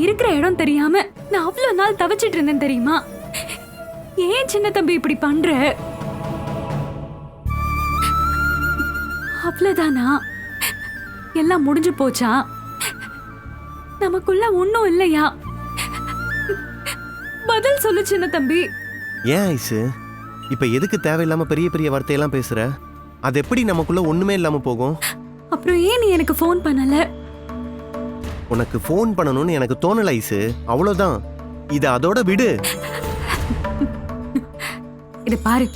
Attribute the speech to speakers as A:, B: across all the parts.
A: இருக்கிற இடம் தெரியாம நான் அவ்வளவு நாள் தவிச்சிட்டு இருந்தேன் தெரியுமா? ஏன் சின்ன தம்பி இப்படி பண்ற? அவ்வளவுதானா? எல்லாம் முடிஞ்சு போச்சா? நமக்குள்ள ஒண்ணும் இல்லையா? பதில் சொல்லு சின்ன தம்பி.
B: ஏன் ஐசு? இப்ப எதுக்கு தேவையில்லாம பெரிய பெரிய வார்த்தையெல்லாம் பேசுற? அது எப்படி நமக்குள்ள ஒண்ணுமே இல்லாம போகும்?
A: அப்புறம் ஏன் நீ எனக்கு ஃபோன் பண்ணல?
B: உனக்கு ஃபோன் பண்ணணும்னு எனக்கு தோணல ஐசு. அவ்வளவுதான். இத அதோட விடு.
A: இது பாரு.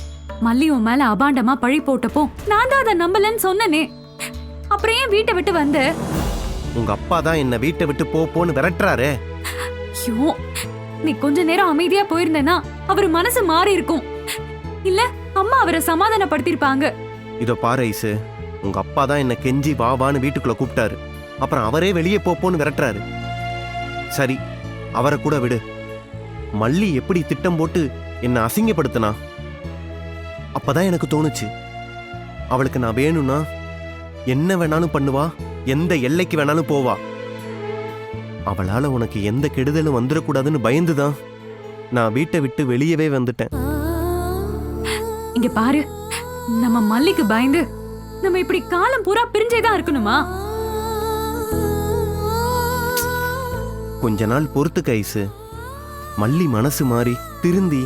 A: மல்லி உன் மேல அபாண்டமா பழி போட்டப்போ நான் தான் அதை நம்பலன்னு சொன்னனே. அப்புறம் ஏன் வீட்டை விட்டு வந்த?
B: உங்க அப்பா தான் என்ன வீட்டை விட்டு போ போன்னு விரட்டுறாரு.
A: ஐயோ நீ கொஞ்ச நேரம் அமைதியா போயிருந்தேன்னா அவர் மனசு மாறி இருக்கும். இல்ல அம்மா அவரை சமாதானப்படுத்திருப்பாங்க.
B: இதோ பாரு ஐசு. உங்க அப்பா தான் என்ன கெஞ்சி வா வான்னு வீட்டுக்குள்ள கூப்பிட்டாரு. அப்புறம் அவரே வெளியே போப்போன்னு விரட்டுறாரு. சரி அவரை கூட விடு. மல்லி எப்படி திட்டம் போட்டு என்ன அசிங்கப்படுத்தினா? அப்பதான் எனக்கு தோணுச்சு. அவளுக்கு நான் வேணும்னா என்ன வேணாலும் பண்ணுவா எந்த எல்லைக்கு வேணாலும் போவா. அவளால உனக்கு எந்த கெடுதலும் வந்துடக்கூடாதுன்னு பயந்துதான் நான் வீட்டை விட்டு வெளியவே வந்துட்டேன்.
A: இங்க பாரு நம்ம மல்லிக்கு பயந்து நம்ம இப்படி காலம் பூரா பிரிஞ்சேதான் இருக்கணுமா?
B: கொஞ்ச நாள் பொறுத்து கைசு மல்லி மனசு மாறி திருந்தி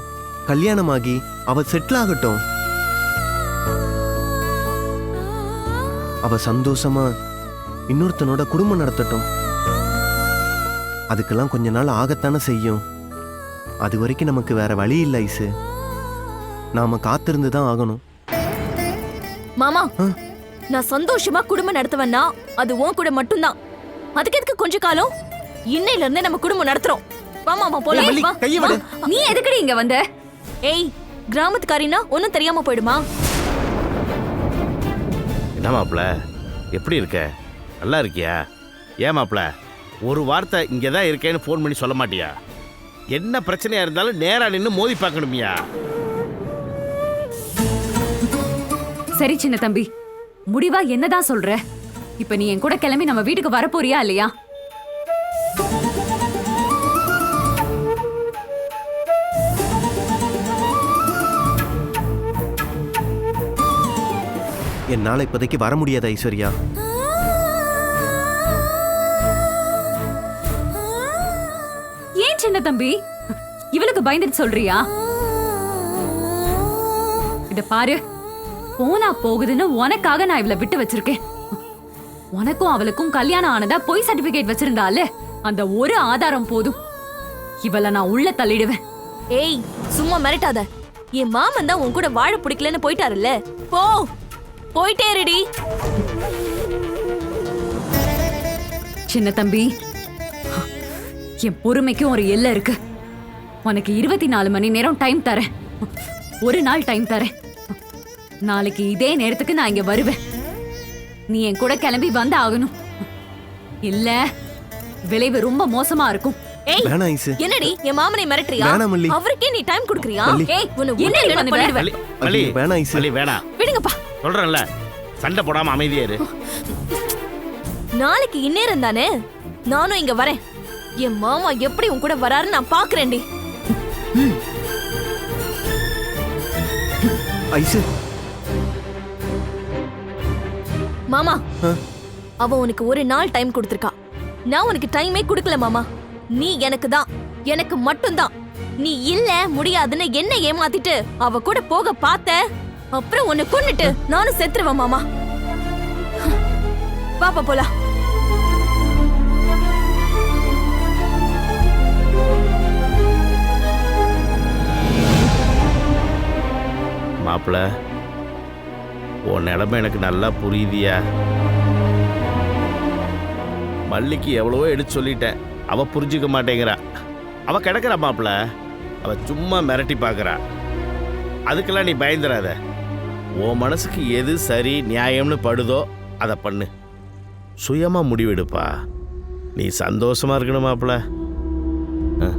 B: கல்யாணமாகி அவ செட்டில் ஆகட்டும் அவ சந்தோஷமா இன்னொருத்தனோட குடும்பம் நடத்தட்டும். அதுக்கெல்லாம் கொஞ்ச நாள் ஆகத்தானே செய்யும். அது வரைக்கும் நமக்கு வேற வழி இல்லை ஐசு நாம காத்திருந்து தான் ஆகணும்.
C: மாமா? நான் சந்தோஷமா குடும்பம் நடத்துவேன்னா அது உன் கூட மட்டும்தான். அதுக்கு எதுக்கு கொஞ்ச காலம்? இன்னையில இருந்தே நம்ம குடும்பம் நடத்துறோம். வா மாமா போலாம். வா.
B: கையை விடு.
C: வா.
A: நீ எதுக்குடி இங்க வந்த?
C: ஏய் கிராமத்துக்காரினா ஒன்னும் தெரியாம போயிடுமா?
D: என்ன மாப்ள எப்படி இருக்க? நல்லா இருக்கியா? ஏன் மாப்ள ஒரு வார்த்தை இங்கே தான் இருக்கேன்னு ஃபோன் பண்ணி சொல்ல மாட்டியா? என்ன பிரச்சனையா இருந்தாலும் நேரா நின்று மோதி பார்க்கணுமியா?
A: சரி சின்ன தம்பி. முடிவா என்னதான் சொல்ற? இப்ப நீ என் கூட கிளம்பி நம்ம வீட்டுக்கு வரப்போறியா இல்லையா?
B: என்னால இப்போதைக்கு வர முடியாது ஐஸ்வர்யா?
A: ஏன் சின்ன தம்பி? இவளுக்கு பயந்துட்டு சொல்றியா? இத பாரு. போனா போகுதுன்னு உனக்காக நான் இவளை விட்டு வச்சிருக்கேன். உனக்கும் அவளுக்கும் கல்யாணம் ஆனதா பொய் சர்டிபிகேட் வச்சிருந்தாலே அந்த ஒரு ஆதாரம் போதும். இவளை நான் உள்ள தள்ளிடுவேன்.
C: ஏய் சும்மா மிரட்டாத. என் மாமன் தான் உன் கூட வாழ பிடிக்கலன்னு போயிட்டாருல்ல. போ. போயிட்டே இருடி.
A: சின்ன தம்பி என் பொறுமைக்கும் ஒரு எல்லை இருக்கு. உனக்கு இருபத்தி நாலு மணி நேரம் டைம் தரேன். ஒரு நாள் டைம் தரேன். நாளைக்கு இதே நேரத்துக்கு நான் இங்க வருவேன். நீ என் கூட கிளம்பி வந்து ஆகணும். இல்ல விளைவு ரொம்ப மோசமா இருக்கும்.
C: ஏய் என்னடி என் மாமனை மிரட்டுறியா. அவருக்கே நீ டைம் கொடுக்கறியா. ஏய் உன்னை
A: என்ன
C: உன்னை
A: நீ பண்ணுவ?
C: பண்ணிடுவேன்
D: மல்லி மல்லி
B: ஐயோ, வேணாம் ஐசு.
D: மல்லி வேணாம்.
C: விடுங்கப்பா.
D: சொல்றேன்ல. சண்டை போடாம அமைதியா இரு.
C: நாளைக்கு இந்நேரம் தானே? நானும் இங்க வரேன். என் மாமா எப்படி உன் கூட வராருன்னு நான் பாக்குறேன்டி
B: ஐசு.
C: மாமா? அவ உனக்கு ஒரு நாள் டைம் கொடுத்திருக்கா. நான் உனக்கு டைமே கொடுக்கல மாமா. நீ எனக்கு தான். எனக்கு மட்டும்தான். நீ இல்ல முடியாதுன்னு என்ன ஏமாத்திட்டு அவ கூட போக பார்த்த? அப்புறம் உன்னை கொன்னுட்டு நானும் செத்துருவேன் மாமா. பாப்பா போலாம்.
D: மாப்பிள உன் நிலைமை எனக்கு நல்லா புரியுதியா? மல்லிக்கு எவ்வளவோ எடுத்து சொல்லிட்டேன். அவ புரிஞ்சுக்க மாட்டேங்கிறா. அவ கிடக்குறா மாப்பிள. அவ சும்மா மிரட்டி பார்க்குறா. அதுக்கெல்லாம் நீ பயந்துடாத உன் மனசுக்கு எது சரி நியாயம்னு படுதோ அதை பண்ணு. சுயமா முடிவெடுப்பா. நீ சந்தோஷமா இருக்கணும் மாப்பிள. ஆ.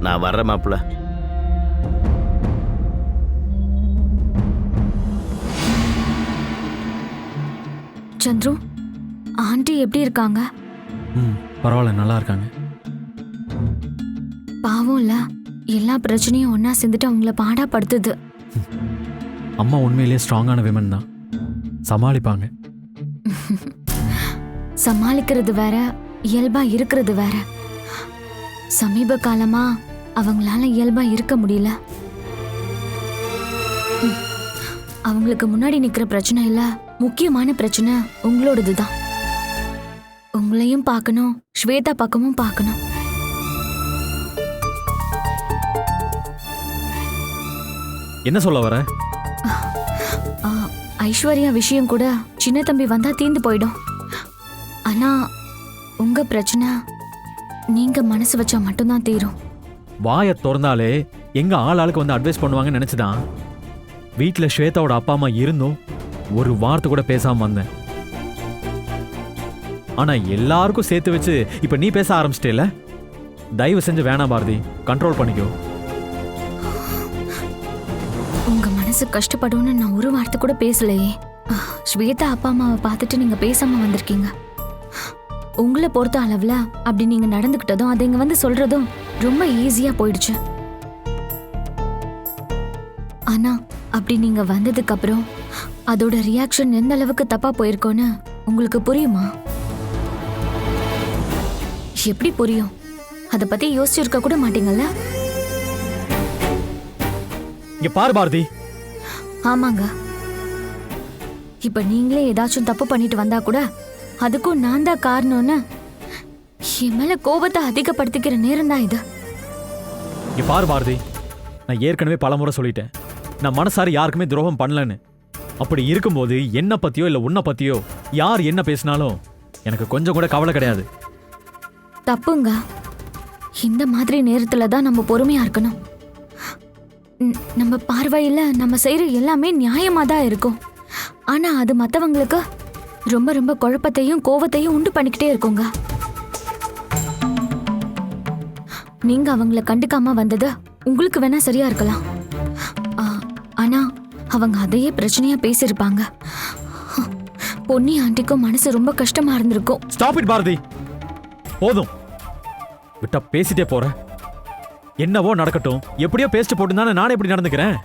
D: நான் வர்றேன் மாப்பிள.
E: சந்துரு ஆண்டி எப்படி இருக்காங்க?
F: ம் பரவாயில்ல நல்லா இருக்காங்க.
E: பாவம் இல்ல எல்லா பிரச்சனையும் ஒண்ணா சேர்ந்துட்டு அவங்கள பாடா படுத்துது.
F: அம்மா உண்மையிலேயே ஸ்ட்ராங்கான விமன் தான். சமாளிப்பாங்க.
E: சமாளிக்கிறது வேற இயல்பா இருக்கிறது வேற. சமீப காலமா அவங்களால இயல்பா இருக்க முடியல. ம். அவங்களுக்கு முன்னாடி நிக்கிற பிரச்சனை இல்ல முக்கியமான பிரச்சனை உங்களோடது தான் உங்களையும் பார்க்கணும் ஸ்வேதா பக்கமும் பார்க்கணும்.
F: என்ன சொல்ல வர?
E: ஐஸ்வர்யா விஷயம் கூட சின்ன தம்பி வந்தா தீந்து போயிடும். ஆனா உங்க பிரச்சனை நீங்க மனசு வச்சா மட்டும்தான் தீரும்.
F: வாயை திறந்தாலே எங்க ஆள் ஆளுக்கு வந்து அட்வைஸ் பண்ணுவாங்கன்னு நினைச்சுதான். வீட்டில் ஸ்வேதாவோட அப்பா அம்மா இருந்தும் ஒரு வார்த்தை கூட பேசாம வந்தேன். ஆனா எல்லாருக்கும் சேர்த்து வச்சு இப்ப நீ பேச ஆரம்பிச்சிட்டேல தயவு செஞ்சு வேணாம் பாரதி. கண்ட்ரோல் பண்ணிக்கோ.
E: மனசு கஷ்டப்படும்னு நான் ஒரு வார்த்தை கூட பேசலையே. ஸ்வேதா அப்பா அம்மாவை பார்த்துட்டு நீங்க பேசாம வந்திருக்கீங்க. உங்களை பொறுத்த அளவுல அப்படி நீங்க நடந்துக்கிட்டதும் அதை இங்க வந்து சொல்றதும் ரொம்ப ஈஸியா போயிடுச்சு. ஆனா அப்படி நீங்க வந்ததுக்கு அப்புறம் அதோட ரியாக்ஷன் எந்த அளவுக்கு தப்பா போயிருக்கோன்னு உங்களுக்கு புரியுமா? எப்படி புரியும்? அதை பத்தி யோசிச்சிருக்க கூட மாட்டீங்கல்ல?
F: இங்க பாரு பாரதி.
E: ஆமாங்க. இப்ப நீங்களே ஏதாச்சும் தப்பு பண்ணிட்டு வந்தா கூட அதுக்கும் நான் தான் காரணம்னு என் மேல கோபத்தை அதிகப்படுத்திக்கிற நேரம் தான் இது.
F: இங்க பாரு பாரதி. நான் ஏற்கனவே பலமுறை சொல்லிட்டேன். நான் மனசார யாருக்குமே துரோகம் பண்ணலன்னு. அப்படி இருக்கும்போது என்ன பத்தியோ இல்ல உன்னை பத்தியோ யார் என்ன பேசினாலும் எனக்கு கொஞ்சம் கூட கவலை கிடையாது.
E: தப்புங்க. இந்த மாதிரி நேரத்துல தான் நம்ம பொறுமையா இருக்கணும். நம்ம பார்வையில் நம்ம செய்கிற எல்லாமே நியாயமாக தான் இருக்கும். ஆனால் அது மற்றவங்களுக்கு ரொம்ப ரொம்ப குழப்பத்தையும் கோவத்தையும் உண்டு பண்ணிக்கிட்டே இருக்குங்க. நீங்கள் அவங்கள கண்டுக்காம வந்தது உங்களுக்கு வேணால் சரியாக இருக்கலாம். ஆ, அவங்க அதையே பிரச்சனையாக பேசியிருப்பாங்க. பொன்னி ஆண்டிக்கும் மனசு ரொம்ப கஷ்டமாக இருந்திருக்கும்.
F: Stop it Bharathi. போதும். விட்டா பேசிட்டே போகிறேன் என்னவோ நடக்கட்டும். எப்படியோ பேஸ்ட் போட்டு தானே எப்படி நடந்துக்கிறேன்.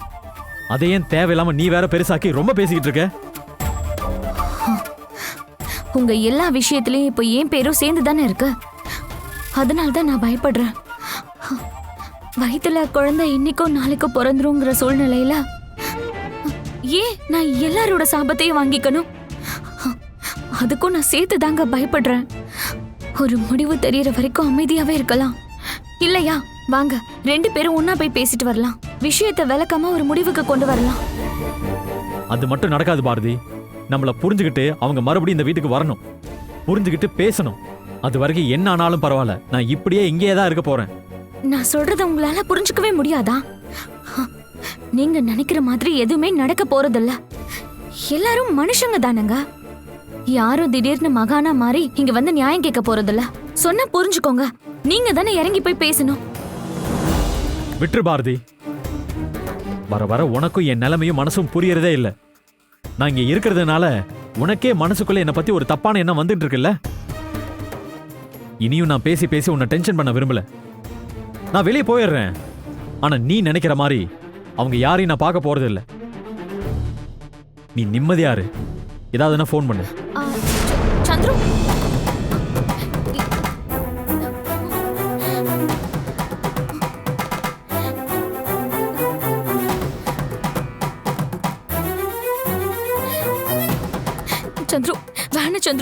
F: அதை ஏன் தேவையில்லாம நீ வேற பெருசாக்கி ரொம்ப பேசிக்கிட்டு இருக்க?
E: உங்க எல்லா விஷயத்திலயும் இப்போ என் பேரும் சேர்ந்து தானே இருக்கு? அதனால தான் நான் பயப்படுறேன். வயிற்றுல குழந்தை இன்னைக்கோ நாளைக்கோ பிறந்துருங்கிற சூழ்நிலையில ஏன் நான் எல்லாரோட சாபத்தையும் வாங்கிக்கணும்? அதுக்கும் நான் சேர்த்து தாங்க பயப்படுறேன். ஒரு முடிவு தெரியற வரைக்கும் அமைதியாவே இருக்கலாம். இல்லையா? வாங்க ரெண்டு பேரும் ஒண்ணா போய் பேசிட்டு வரலாம். விஷயத்தை விளக்காம ஒரு முடிவுக்கு கொண்டு வரலாம்.
F: அது மட்டும் நடக்காது பாரதி. நம்மள புரிஞ்சுக்கிட்டு அவங்க மறுபடியும் இந்த வீட்டுக்கு வரணும். புரிஞ்சுக்கிட்டு பேசணும். அது வரைக்கும் என்ன ஆனாலும் பரவாயில்ல. நான் இப்படியே இங்கேயே தான் இருக்க போறேன்.
E: நான் சொல்றத உங்களால புரிஞ்சுக்கவே முடியாதா? நீங்க நினைக்கிற மாதிரி எதுவுமே நடக்க போறதில்ல. எல்லாரும் மனுஷங்க தானங்க? யாரும் திடீர்னு மகானா மாறி இங்க வந்து நியாயம் கேட்க போறதில்ல. சொன்னா புரிஞ்சுக்கோங்க. நீங்க தானே இறங்கி போய் பேசணும்.
F: விட்டுரு பாரதி. வர வர உனக்கும் என் நிலைமையும் மனசும் புரியறதே இல்லை. நான் இங்க இருக்கிறதுனால உனக்கே மனசுக்குள்ள என்னை பத்தி ஒரு தப்பான எண்ணம் வந்துட்டு இருக்குல்ல? இனியும் நான் பேசி பேசி உன்னை டென்ஷன் பண்ண விரும்பல. நான் வெளியே போயிடுறேன். ஆனா நீ நினைக்கிற மாதிரி அவங்க யாரையும் நான் பார்க்க போறது இல்லை நீ நிம்மதியாரு ஏதாவதுன்னா ஃபோன் பண்ணு.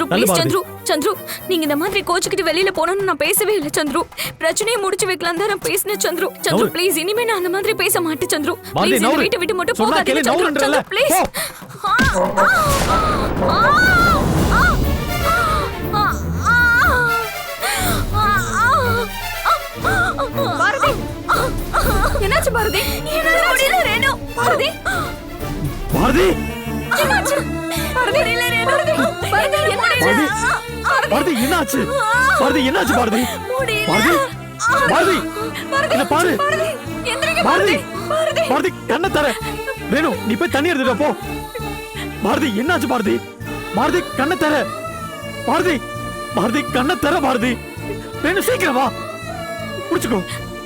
E: சந்துரு ப்ளீஸ். சந்துரு சந்துரு நீங்க இந்த மாதிரி கோச்சுக்கிட்டு வெளியில போனோம்னு நான் பேசவே இல்லை சந்துரு பிரச்சனையை முடிச்சு வைக்கலாம் தான் நான் பேசினேன் சந்துரு சந்துரு. ப்ளீஸ் இனிமே நான் அந்த மாதிரி பேச மாட்டேன் சந்துரு ப்ளீஸ் இந்த. வீட்டை விட்டு மட்டும் போகாதீங்க சந்துரு. சந்துரு ப்ளீஸ். என்னாச்சு பாரதி என்னால முடியல ரேணு பாரதி
F: பாரதி
E: என்னாச்சு பாரதி என்னாச்சு
F: பாரதி? என்னாச்சு பாரதி? பாரதி? பாரதி என்ன பாரு?
E: பாரதி?
F: பாரதி கண்ணை தர. வேணு நீ போய் தண்ணி எடுத்துட்டு போ. பாரதி என்னாச்சு பாரதி? பாரதி கண்ணை தர. பாரதி பாரதி கண்ணை தர பாரதி. வேணும் சீக்கிரம் வா. புடிச்சுக்கோ.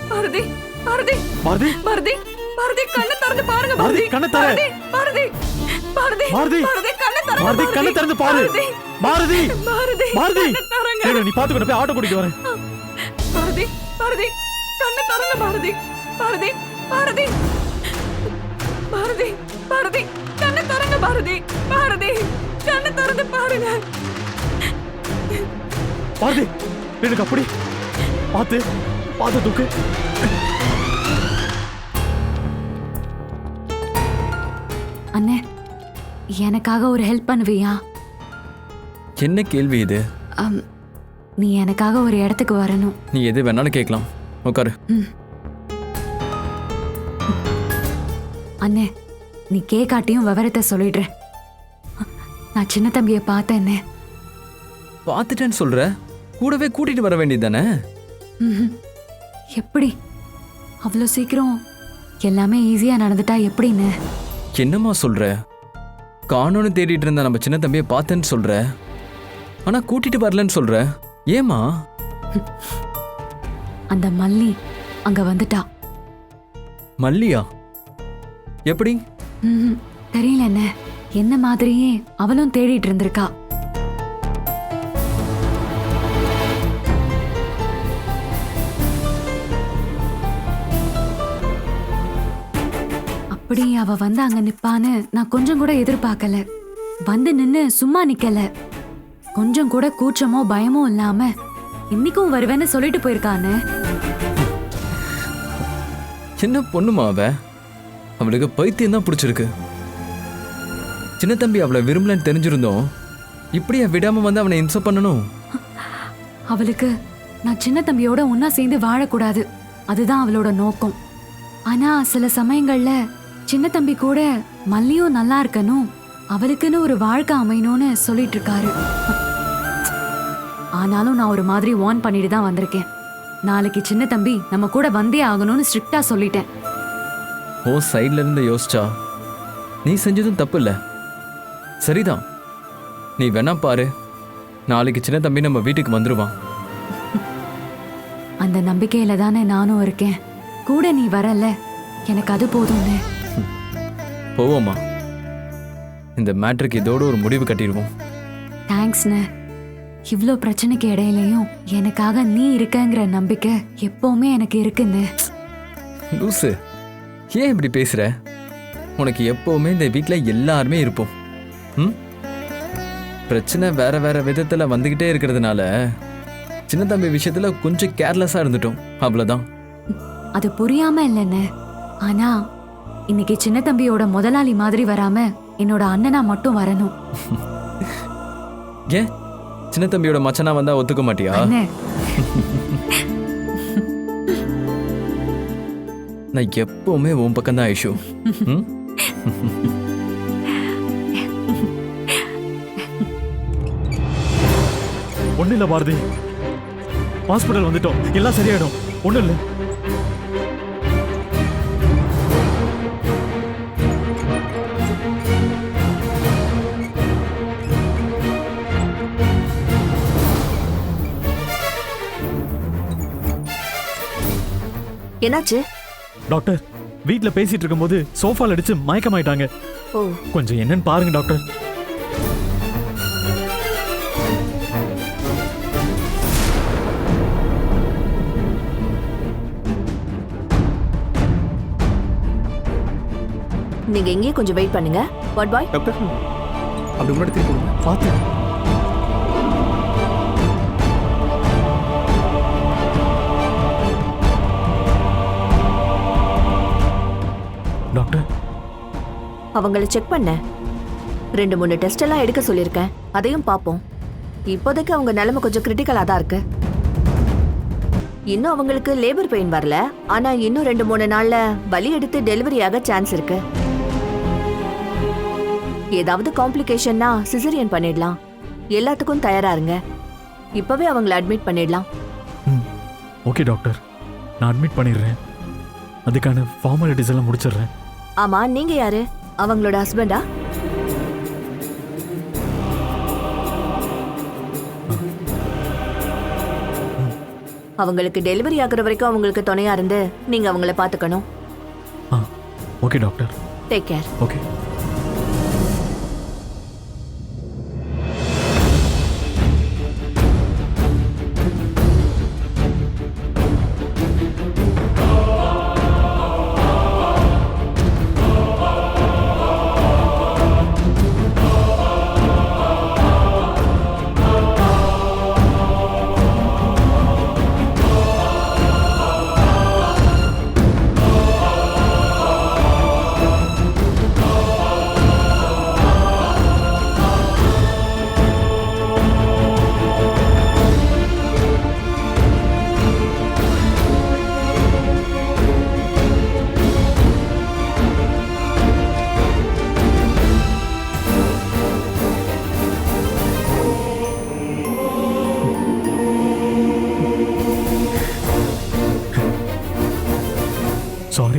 A: பாரதி பாரதி.
F: பாரதி?
A: பாரதி பாரதி கண்ணை திறந்து பாருங்க
F: பாரதி கண்ணை தர
A: பாரதி பாரதி
F: பாரதி
A: பாரதி கண்ணை திறந்து
F: பாரதி கண்ணை திறந்து பாரு பாரதி
A: பாரதி
F: பாரதி நீ பாத்துக்கிட்ட போய் ஆட்டோ கூட்டிட்டு வரேன்
A: பாரதி பாரதி கண்ணை திறங்க பாரதி பாரதி பாரதி பாரதி பாரதி கண்ணை திறங்க பாரதி பாரதி கண்ணை திறந்து பாருங்க
F: பாரதி எனக்கு அப்படி பார்த்து பார்த்து தூக்கு
A: அண்ணே எனக்காக ஒரு ஹெல்ப் பண்ணுவியா?
G: என்ன கேள்வி இது?
A: அம், நீ எனக்காக ஒரு இடத்துக்கு வரணும்.
G: நீ எது வேணாலும் கேட்கலாம். உட்காரு.
A: அண்ணே நீ கேக்காட்டியும் விவரத்தை சொல்லிடுறேன் நான் சின்ன தம்பியை பார்த்தேன்னே
G: பார்த்துட்டேன்னு சொல்ற? கூடவே கூட்டிட்டு வர வேண்டியதானே
A: ம்ஹும். எப்படி? அவ்வளோ சீக்கிரம் எல்லாமே ஈஸியா நடந்துட்டா எப்படின்னு?
G: என்னம்மா சொல்ற? காணோன்னு தேடிட்டு இருந்த நம்ம சின்ன தம்பியை பார்த்தேன்னு சொல்ற. ஆனா கூட்டிட்டு வரலன்னு சொல்ற. ஏமா
A: அந்த மல்லி அங்க வந்துட்டா.
G: மல்லியா? எப்படி.
A: தெரியல என்ன என்ன மாதிரியே அவளும் தேடிட்டு இருந்திருக்கா அப்படி அவ வந்து அங்க நிப்பான்னு நான் கொஞ்சம் கூட எதிர்பார்க்கல. வந்து நின்னு சும்மா நிக்கல. கொஞ்சம் கூட கூச்சமோ பயமோ இல்லாம இன்னைக்கும் வருவேன்னு சொல்லிட்டு போயிருக்கான்னு
G: சின்ன பொண்ணுமா அவ. அவளுக்கு பைத்தியம் தான் பிடிச்சிருக்கு. சின்ன தம்பி அவளை விரும்பலன்னு தெரிஞ்சிருந்தோம். இப்படியா விடாம வந்து அவனை இன்சப் பண்ணணும்.
A: அவளுக்கு நான் சின்ன தம்பியோட ஒன்னா சேர்ந்து வாழக்கூடாது. அதுதான் அவளோட நோக்கம். ஆனா சில சமயங்கள்ல சின்ன தம்பி கூட மல்லியும் நல்லா இருக்கணும். அவளுக்குன்னு ஒரு வாழ்க்கை அமையணும்னு சொல்லிட்டு இருக்காரு ஆனாலும் நான் ஒரு மாதிரி வார்ன் பண்ணிட்டு தான் வந்திருக்கேன். நாளைக்கு சின்ன தம்பி நம்ம கூட வந்தே ஆகணும்னு ஸ்ட்ரிக்டா சொல்லிட்டேன்.
G: ஓ சைட்ல இருந்து யோசிச்சா? நீ செஞ்சதும் தப்பு இல்ல சரிதான். நீ வேணா பாரு. நாளைக்கு சின்ன தம்பி நம்ம வீட்டுக்கு வந்துருவான்.
A: அந்த நம்பிக்கையில தானே நானும் இருக்கேன். கூட நீ வரல. எனக்கு அது போதும்னு.
G: போவோமா? இந்த மேட்ருக்கு இதோட ஒரு முடிவு கட்டிடுவோம்.
A: தேங்க்ஸ்ண்ணே இவ்ளோ பிரச்சனைக்கு இடையிலையும் எனக்காக நீ இருக்கங்கிற நம்பிக்கை எப்பவுமே எனக்கு இருக்குன்னு
G: லூசு ஏன் இப்படி பேசுற? உனக்கு எப்பவுமே இந்த வீட்டில் எல்லாருமே இருப்போம். ம்? பிரச்சனை வேற வேற விதத்தில் வந்துக்கிட்டே இருக்கிறதுனால சின்ன தம்பி விஷயத்துல கொஞ்சம் கேர்லெஸ்ஸாக இருந்துட்டோம். அவ்வளோதான்
A: அது புரியாம இல்லைன்னு ஆனா இன்னைக்கு சின்ன தம்பியோட முதலாளி மாதிரி வராம என்னோட அண்ணனா மட்டும் வரணும்.
G: ஏன்? சின்ன தம்பியோட மச்சனா வந்தா ஒத்துக்க மாட்டியா? நான் எப்பவுமே உன் பக்கம் தான் ஐஷு. ம்?
F: ஒண்ணு இல்ல பாரதி. ஹாஸ்பிட்டல் வந்துட்டோம். எல்லாம் சரியாயிடும். ஒண்ணு இல்ல.
C: என்னாச்சு?
F: டாக்டர் வீட்ல பேசிட்டு இருக்கும்போது சோஃபால அடிச்சு மயக்கமாயிட்டாங்க.
C: ஓ.
F: கொஞ்சம் என்னன்னு பாருங்க டாக்டர்.
C: நீங்க இங்கேயே கொஞ்சம் வெயிட் பண்ணுங்க. What bye?
B: டாக்டர்
F: அப்படி முன்னாடி திருப்பி கொடுங்க.
C: அவங்கள செக் பண்ண. ரெண்டு மூணு டெஸ்ட் எல்லாம் எடுக்க சொல்லியிருக்கேன். அதையும் பார்ப்போம் இப்போதைக்கு அவங்க நிலைமை கொஞ்சம் கிரிட்டிக்கலாக தான் இருக்கு. இன்னும் அவங்களுக்கு லேபர் பெயின் வரல. ஆனா இன்னும் ரெண்டு மூணு நாள்ல வலி எடுத்து டெலிவரி ஆக சான்ஸ் இருக்கு. ஏதாவது காம்ப்ளிகேஷன்னா சிசரியன் பண்ணிடலாம். எல்லாத்துக்கும் தயாரா இருங்க. இப்பவே அவங்கள அட்மிட் பண்ணிடலாம்.
F: Okay doctor. நான் அட்மிட் பண்ணிடுறேன். அதுக்கான ஃபார்மாலிட்டிஸ் எல்லாம் முடிச்சிடுறேன்.
C: ஆமா நீங்க யாரு? அவங்களோட ஹஸ்பண்டா? அவங்களுக்கு டெலிவரி ஆகிற வரைக்கும் அவங்களுக்கு துணையா இருந்து நீங்க அவங்கள பாத்துக்கணும்.
F: Okay doctor.
C: Take care
F: okay.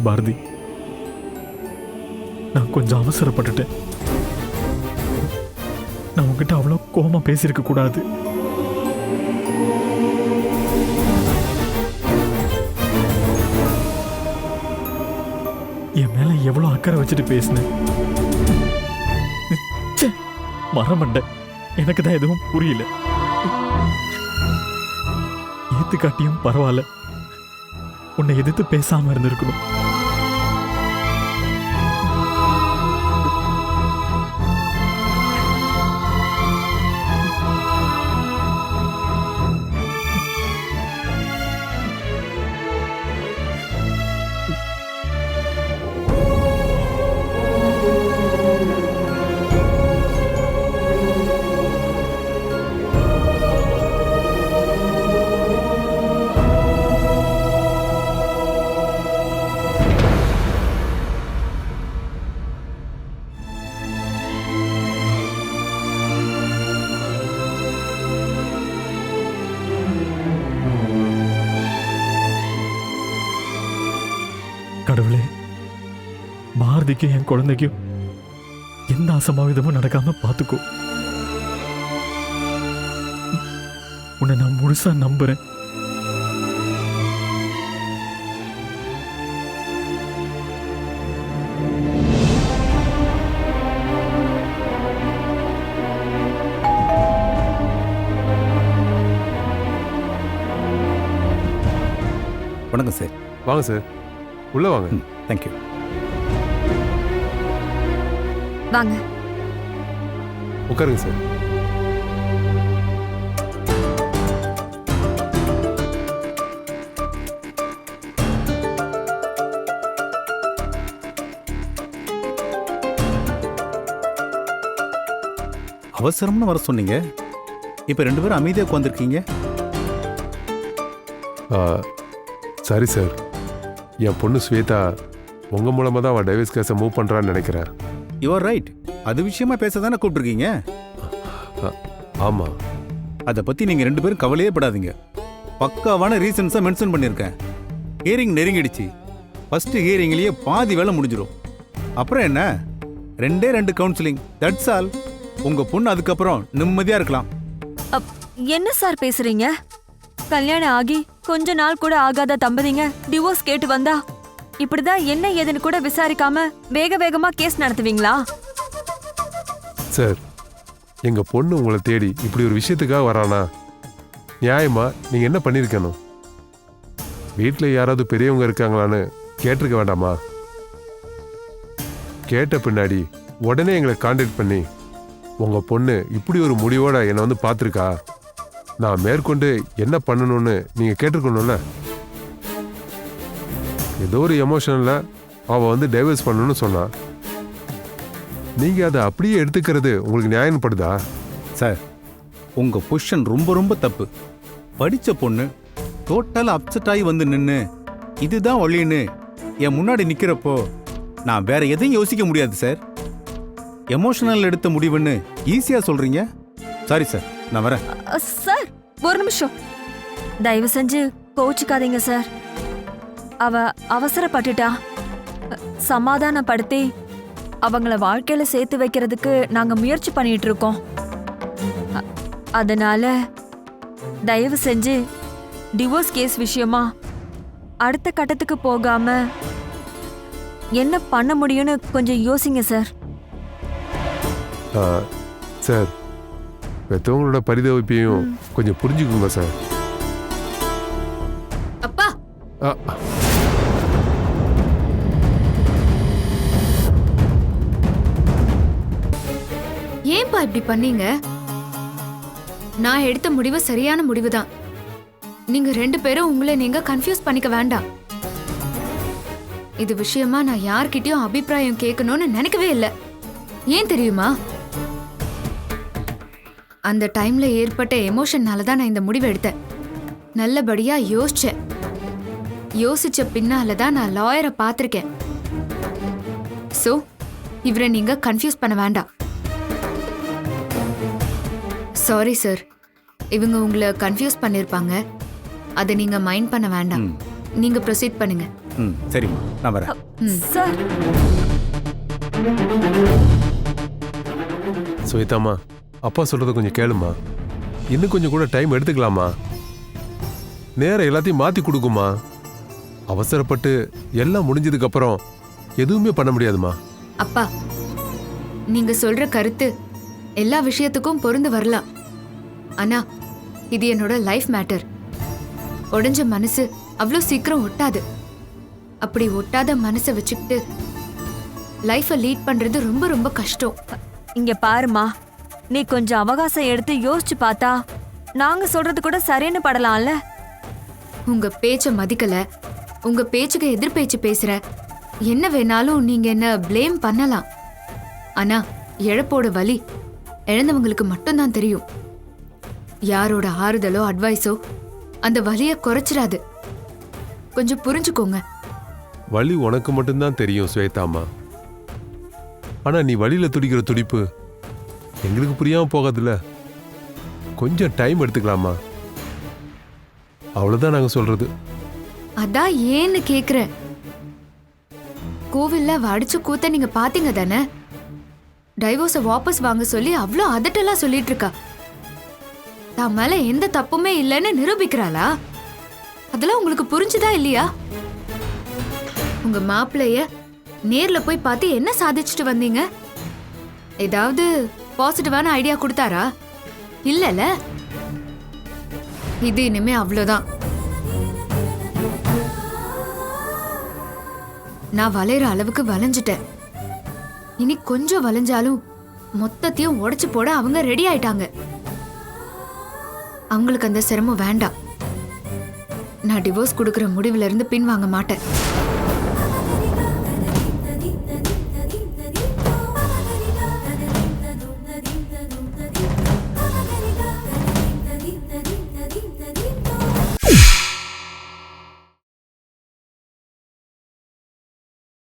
F: Bharathi. நான் கொஞ்சம் அவசரப்பட்டுட்டேன். நான் உங்ககிட்ட அவ்வளோ கோமா பேசியிருக்க கூடாது. என் மேல எவ்வளோ அக்கறை வச்சுட்டு பேசினேன். ச்சே, எனக்கு தான் எதுவும் புரியல. ஏத்து காட்டியும் பரவாயில்ல. உன்னை எதிர்த்து பேசாம இருந்திருக்கணும். பாரதிக்கும் என் குழந்தைக்கும் எந்த அசம்பாவிதமும் நடக்காம பார்த்துக்கோ உன்னை நான் முழுசா நம்புறேன்.
H: வணக்கம் சார்.
I: வாங்க சார். உள்ள வாங்க.
H: தேங்க்யூ
E: வாங்க.
I: உட்காருங்க சார்.
H: அவசரம்னு வர சொன்னீங்க. இப்போ ரெண்டு பேரும் அமைதியாக உட்காந்துருக்கீங்க
I: சரி சார். என் பொண்ணு ஸ்வேதா உங்க மூலமா தான் அவன் டைவர்ஸ் கேஸை மூவ் பண்றான்னு நினைக்கிறேன்.
H: யுவர் ரைட் அது விஷயமா பேச தானே கூப்பிட்டுருக்கீங்க?
I: ஆமா.
H: அதை பற்றி நீங்கள் ரெண்டு பேரும் கவலையே படாதீங்க. பக்காவான ரீசன்ஸாக மென்ஷன் பண்ணியிருக்கேன் ஹியரிங் நெருங்கிடுச்சு. ஃபஸ்ட்டு ஹியரிங்லேயே பாதி வேலை முடிஞ்சிடும் அப்புறம் என்ன? ரெண்டே ரெண்டு கவுன்சிலிங் தட்ஸ் ஆல் உங்கள் பொண்ணு அதுக்கப்புறம் நிம்மதியாக இருக்கலாம்.
J: அப், என்ன சார் பேசுறீங்க? கல்யாணம் ஆகி கொஞ்ச நாள் கூட ஆகாத தம்பதிங்க டிவோர்ஸ் கேட்டு வந்தா இப்படிதான் என்ன ஏதுன்னு கூட விசாரிக்காம வேக வேகமா கேஸ் நடத்துவீங்களா?
I: சார் எங்க பொண்ணு உங்களை தேடி இப்படி ஒரு விஷயத்துக்காக வரானா? நியாயமா நீங்க என்ன பண்ணிருக்கணும்? வீட்டில் யாராவது பெரியவங்க இருக்காங்களான்னு கேட்டிருக்க வேண்டாமா? கேட்ட பின்னாடி உடனே எங்களை காண்டாக்ட் பண்ணி உங்கள் பொண்ணு இப்படி ஒரு முடிவோட என்னை வந்து பார்த்துருக்கா? நான் மேற்கொண்டு என்ன பண்ணணும்னு நீங்கள் கேட்டிருக்கணும்ல? ஏதோ ஒரு எமோஷனில் அவள் வந்து டைவர்ஸ் பண்ணணும்னு சொன்னா நீங்க அதை அப்படியே எடுத்துக்கிறது உங்களுக்கு நியாயப்படுதா?
H: சார் உங்கள் பொசிஷன் ரொம்ப ரொம்ப தப்பு. படித்த பொண்ணு டோட்டலாக அப்செட் ஆகி வந்து நின்று இதுதான் வழின்னு என் முன்னாடி நிற்கிறப்போ நான் வேற எதையும் யோசிக்க முடியாது சார் எமோஷனல் எடுத்த முடிவுன்னு ஈஸியாக சொல்கிறீங்க சாரி சார் நான் வரேன்.
J: சார் ஒரு நிமிஷம். தயவு செஞ்சு கோச்சுக்காதீங்க சார் அவ அவசரப்பட்டுட்டா. சமாதானப்படுத்தி அவங்கள வாழ்க்கையில சேர்த்து வைக்கிறதுக்கு நாங்க முயற்சி பண்ணிட்டு இருக்கோம் அதனால தயவு செஞ்சு டிவோர்ஸ் கேஸ் விஷயமா அடுத்த கட்டத்துக்கு போகாம என்ன பண்ண முடியும்னு கொஞ்சம் யோசிங்க சார்
I: சார் பெற்றவங்களோட பரிதவிப்பையும் கொஞ்சம் புரிஞ்சுக்குங்க சார்
A: அப்பா!
K: ஏன்பா இப்படி பண்ணீங்க? நான் எடுத்த முடிவு சரியான முடிவு தான் நீங்க ரெண்டு பேரும் உங்களை நீங்க கன்ஃபியூஸ் பண்ணிக்க வேண்டாம். இது விஷயமா நான் யார்கிட்டயும் அபிப்பிராயம் கேட்கணும்னு நினைக்கவே இல்லை. ஏன் தெரியுமா? அந்த டைம்ல ஏற்பட்ட எமோஷன்னால தான் நான் இந்த முடிவு எடுத்தேன். நல்லபடியா யோசிச்சேன். யோசிச்ச பின்னால தான் நான் லாயரை பார்த்துருக்கேன். ஸோ இவரை நீங்க கன்ஃபியூஸ் பண்ண வேண்டாம். சாரி சார் இவங்க உங்களை கன்ஃபியூஸ் பண்ணிருப்பாங்க. அதை நீங்க மைண்ட் பண்ண வேண்டாம். நீங்க ப்ரொசீட் பண்ணுங்க.
H: ம் சரிம்மா. நான் வரேன்.
J: சார்
I: சுவேதாம்மா அப்பா சொல்றத கொஞ்சம் கேளுமா இன்னும் கொஞ்சம் கூட டைம் எடுத்துக்கலாமா நேரம் எல்லாத்தையும் மாத்தி கொடுக்குமா அவசரப்பட்டு எல்லாம் முடிஞ்சதுக்கு அப்புறம் எதுவுமே பண்ண முடியாதுமா
K: அப்பா நீங்க சொல்ற கருத்து எல்லா விஷயத்துக்கும் பொருந்து வரலாம். ஆனா இது என்னோட லைஃப் மேட்டர் உடைஞ்ச மனசு அவ்வளோ சீக்கிரம் ஒட்டாது. அப்படி ஒட்டாத மனசை வச்சுக்கிட்டு லைஃபை லீட் பண்றது ரொம்ப ரொம்ப கஷ்டம்.
J: இங்க பாருமா நீ கொஞ்சம் அவகாசம் எடுத்து யோசிச்சு பார்த்தா நாங்க சொல்றது கூட சரின்னு படலாம்ல?
K: உங்க பேச்ச மதிக்கல உங்க பேச்சுக்கு எதிர் பேச்சு பேசுற. என்ன வேணாலும் நீங்க என்ன ப்ளேம் பண்ணலாம். ஆனா இழப்போட வலி இழந்தவங்களுக்கு மட்டும்தான் தெரியும். யாரோட ஆறுதலோ அட்வைஸோ அந்த வலிய குறைச்சிடாது கொஞ்சம் புரிஞ்சுக்கோங்க.
I: வலி உனக்கு மட்டும்தான் தெரியும் ஸ்வேதாம்மா. ஆனா நீ வழியில துடிக்கிற துடிப்பு எங்களுக்கு புரியாம போகாதுல்ல. கொஞ்சம் டைம் எடுத்துக்கலாமா அவ்வளவுதான் நாங்க சொல்றது.
K: அதான் ஏன்னு கேக்குறேன். கோவில்ல அவ அடிச்சு கூத்த நீங்க பாத்தீங்க தானே? டைவோர்ஸ வாபஸ் வாங்க சொல்லி அவ்வளோ அதட்டெல்லாம் சொல்லிட்டு இருக்கா. தான் மேல எந்த தப்புமே இல்லைன்னு நிரூபிக்கிறாளா? அதெல்லாம் உங்களுக்கு புரிஞ்சுதா இல்லையா? உங்க மாப்பிள்ளைய நேர்ல போய் பார்த்து என்ன சாதிச்சுட்டு வந்தீங்க? ஏதாவது பாசிட்டிவான ஐடியா கொடுத்தாரா? இல்லல. இது இனிமே அவ்வளோதான் நான் வளையிற அளவுக்கு வளைஞ்சிட்டேன். இனி கொஞ்சம் வளைஞ்சாலும் மொத்தத்தையும் உடைச்சு போட அவங்க ரெடி ஆயிட்டாங்க. அவங்களுக்கு அந்த சிரமம் வேண்டாம். நான் டிவோர்ஸ் கொடுக்குற முடிவுல இருந்து பின் வாங்க மாட்டேன்.